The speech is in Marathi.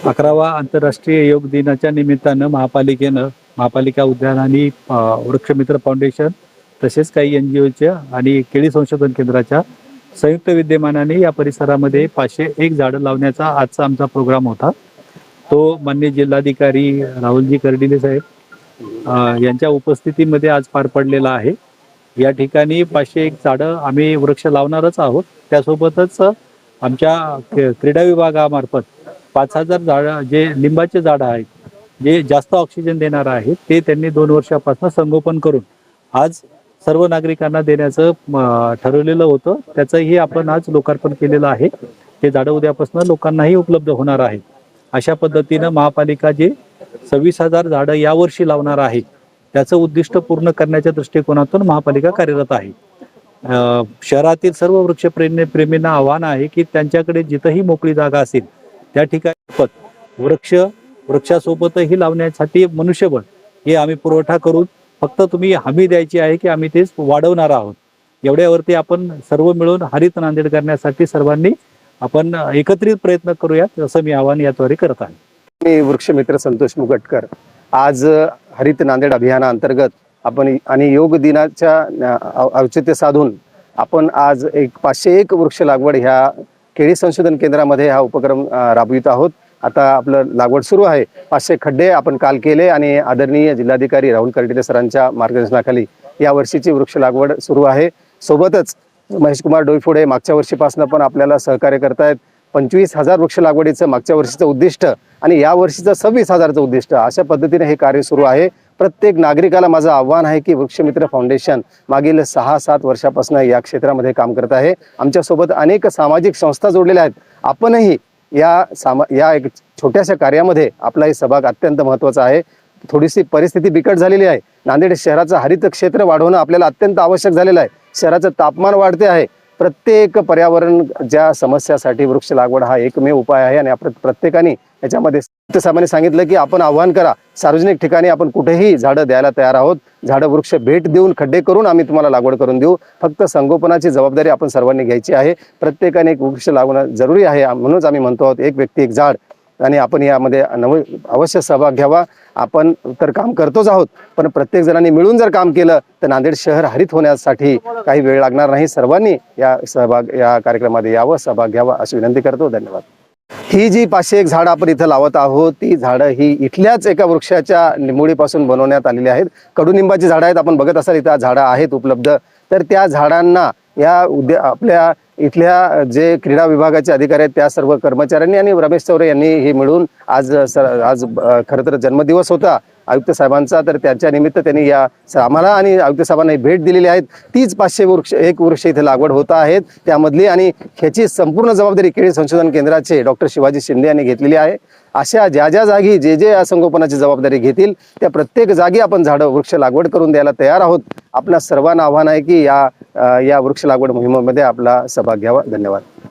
अकरावा आंतरराष्ट्रीय योग दिनाच्या निमित्तानं महापालिकेनं महापालिका उद्यान आणि वृक्षमित्र फाउंडेशन तसेच काही एन जी ओच्या आणि केळी संशोधन केंद्राच्या संयुक्त विद्यमानाने या परिसरामध्ये पाचशे एक झाडं लावण्याचा आजचा आमचा प्रोग्राम होता. तो मान्य जिल्हाधिकारी राहुलजी कर्डिले साहेब यांच्या उपस्थितीमध्ये आज पार पडलेला आहे. या ठिकाणी पाचशे एक झाडं आम्ही वृक्ष लावणारच आहोत. त्यासोबतच आमच्या क्रीडा विभागामार्फत पाच हजार झाडं जे लिंबाचे झाडं आहेत जे जास्त ऑक्सिजन देणार आहेत ते त्यांनी दोन वर्षापासून संगोपन करून आज सर्व नागरिकांना देण्याचं ठरवलेलं होतं. त्याचंही आपण आज लोकार्पण केलेलं आहे. ते झाडं उद्यापासून लोकांनाही उपलब्ध होणार आहे अशा पद्धतीनं महापालिका जे सव्वीस हजार झाडं यावर्षी लावणार आहे त्याचं उद्दिष्ट पूर्ण करण्याच्या दृष्टिकोनातून महापालिका कार्यरत आहे. शहरातील सर्व वृक्षप्रेमी प्रेमींना आव्हान आहे की त्यांच्याकडे जिथंही मोकळी जागा असेल त्या ठिकाणी पत वृक्ष वृक्षासोबतही लावण्यासाठी मनुष्यबळ हे आम्ही पुरवठा करून फक्त तुम्ही हमी द्यायची आहे की आम्ही तेच वाढवणार आहोत. एवढ्यावरती आपण सर्व मिळून हरित नांदेड करण्यासाठी सर्वांनी आपण एकत्रित प्रयत्न करूयात असं मी आवाहन याद्वारे करत आहे. मी वृक्षमित्र संतोष मुगटकर. आज हरित नांदेड अभियानाअंतर्गत आपण आणि योग दिनाच्या औचित्य साधून आपण आज एक पाचशे एक वृक्ष लागवड ह्या केळी संशोधन केंद्रामध्ये हा उपक्रम राबवित आहोत. आता आपलं लागवड सुरू आहे. पाचशे खड्डे आपण काल केले आणि आदरणीय जिल्हाधिकारी राहुल कर्डिले सरांच्या मार्गदर्शनाखाली या वर्षीची वृक्ष लागवड सुरू आहे. सोबतच महेशकुमार डोईफोडे मागच्या वर्षीपासून पण आपल्याला सहकार्य करतायत. पंचवीस हजार वृक्ष लागवडीचं मागच्या वर्षीचं उद्दिष्ट आणि या वर्षीचं सव्वीस हजारचं उद्दिष्ट अशा पद्धतीने हे कार्य सुरू आहे. प्रत्येक नागरिकाला माझं आव्हान आहे की वृक्षमित्र फाउंडेशन मागील सहा सात वर्षापासून या क्षेत्रामध्ये काम करत आहे. आमच्यासोबत अनेक सामाजिक संस्था जोडलेल्या आहेत. आपणही या सामा या एक छोट्याशा कार्यामध्ये आपलाही सहभाग अत्यंत महत्त्वाचा आहे. थोडीशी परिस्थिती बिकट झालेली आहे. नांदेड शहराचं हरित क्षेत्र वाढवणं आपल्याला अत्यंत आवश्यक झालेलं आहे. शहराचं तापमान वाढते आहे. प्रत्येक पर्यावरण ज्या समस्यासाठी वृक्ष लागवड हा एकमेव उपाय आहे आणि आपण प्रत्येकाने याच्यामध्ये सामान्य सांगितलं की आपण आव्हान करा. सार्वजनिक ठिकाणी आपण कुठेही झाडं द्यायला तयार आहोत. झाडं वृक्ष भेट देऊन खड्डे करून आम्ही तुम्हाला लागवड करून देऊ. फक्त संगोपनाची जबाबदारी आपण सर्वांनी घ्यायची आहे. प्रत्येकाने एक वृक्ष लागवणं जरुरी आहे. म्हणूनच आम्ही म्हणतो आहोत एक व्यक्ती एक झाड आणि आपण यामध्ये नव अवश्य सहभाग घ्यावा. आपण तर काम करतोच आहोत पण प्रत्येक जणांनी मिळून जर काम केलं तर नांदेड शहर हरित होण्यासाठी काही वेळ लागणार नाही. सर्वांनी या सहभाग या कार्यक्रमामध्ये यावं सहभाग घ्यावा अशी विनंती करतो. धन्यवाद. ही जी पाचशे एक झाडं आपण इथं लावत आहोत ती झाडं ही इथल्याच एका वृक्षाच्या निमुळीपासून बनवण्यात आलेली आहेत. कडुनिंबाची झाडं आहेत आपण बघत असाल इथं झाडं आहेत उपलब्ध. तर त्या झाडांना या उद्या आपल्या इथल्या जे क्रीडा विभागाचे अधिकारी आहेत त्या सर्व कर्मचाऱ्यांनी आणि रमेश चौरे यांनी हे मिळून आज सर आज खरं तर जन्मदिवस होता. आयुक्त साहेबांचा तर त्याच्या निमित्त त्यांनी या आम्हाला आणि आयुक्त साहेबांना भेट दिलेली आहेत तीच पाचशे वृक्ष एक वृक्ष इथे लागवड होत आहेत त्यामधली आणि ह्याची संपूर्ण जबाबदारी केळी संशोधन केंद्राचे डॉक्टर शिवाजी शिंदे यांनी घेतलेली आहे. अशा ज्या ज्या जागी जे जे या संगोपनाची जबाबदारी घेतील त्या प्रत्येक जागी आपण झाडं वृक्ष लागवड करून द्यायला तयार आहोत. आपल्या सर्वांना आव्हान आहे की या या वृक्ष लागवड मोहिमेमध्ये आपला सहभाग घ्यावा. धन्यवाद.